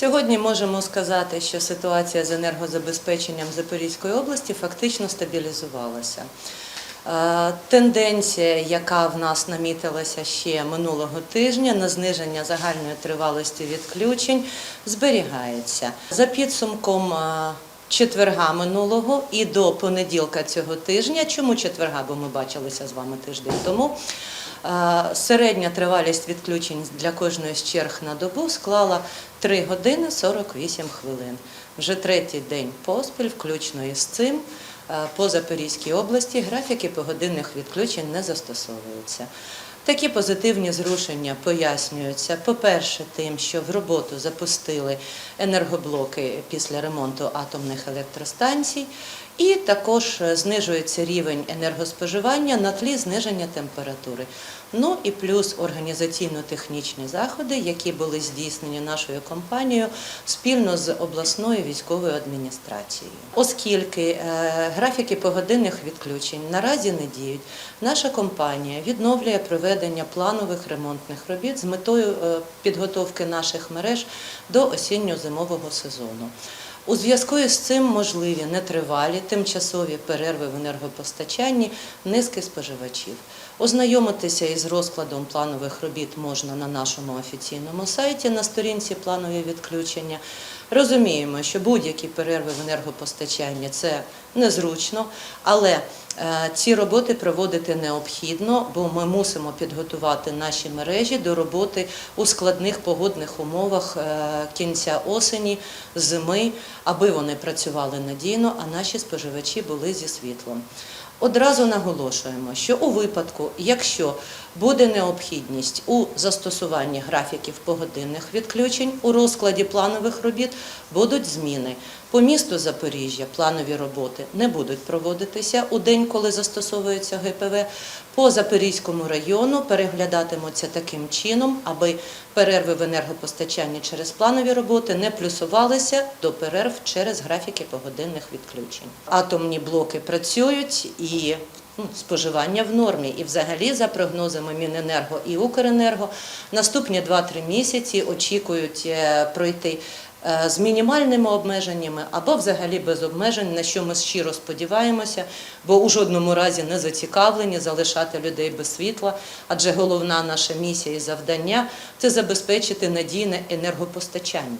Сьогодні можемо сказати, що ситуація з енергозабезпеченням Запорізької області фактично стабілізувалася. Е, Тенденція, яка в нас намітилася ще минулого тижня на зниження загальної тривалості відключень, зберігається. За підсумком е, четверга минулого і до понеділка цього тижня. Чому четверга? Бо ми бачилися з вами тиждень тому. Е, Середня тривалість відключень для кожної з черг на добу склала 3 години 48 хвилин. Вже третій день поспіль, включно із цим, е, по Запорізькій області графіки погодинних відключень не застосовуються. Такі позитивні зрушення пояснюються, по-перше, тим, що в роботу запустили енергоблоки після ремонту атомних електростанцій, і також е, знижується рівень енергоспоживання на тлі зниження температури. Ну і плюс організаційно-технічні заходи, які були здійснені нашою компанією спільно з обласною військовою адміністрацією. Оскільки е, графіки погодинних відключень наразі не діють, наша компанія відновлює проведення планових ремонтних робіт з метою е, підготовки наших мереж до осінньо-зимового сезону. У зв'язку із цим можливі нетривалі тимчасові перерви в енергопостачанні низки споживачів. Ознайомитися із розкладом планових робіт можна на нашому офіційному сайті на сторінці планові відключення. Розуміємо, що будь-які перерви в енергопостачанні це незручно, але ці роботи проводити необхідно, бо ми мусимо підготувати наші мережі до роботи у складних погодних умовах е, кінця осені, зими, аби вони працювали надійно, а наші споживачі були зі світлом. Одразу наголошуємо, що у випадку, якщо буде необхідність у застосуванні графіків погодинних відключень у розкладі планових робіт, будуть зміни. По місту Запоріжжя планові роботи не будуть проводитися у день, коли застосовується ГПВ. По Запорізькому району переглядатимуться таким чином, аби перерви в енергопостачанні через планові роботи не плюсувалися до перерв через графіки погодинних відключень. Атомні блоки працюють і ну, споживання в нормі. І взагалі, за прогнозами Міненерго і Укренерго, наступні 2-3 місяці очікують е, пройти з мінімальними обмеженнями або взагалі без обмежень, на що ми щиро сподіваємося, бо у жодному разі не зацікавлені залишати людей без світла, адже головна наша місія і завдання це забезпечити надійне енергопостачання.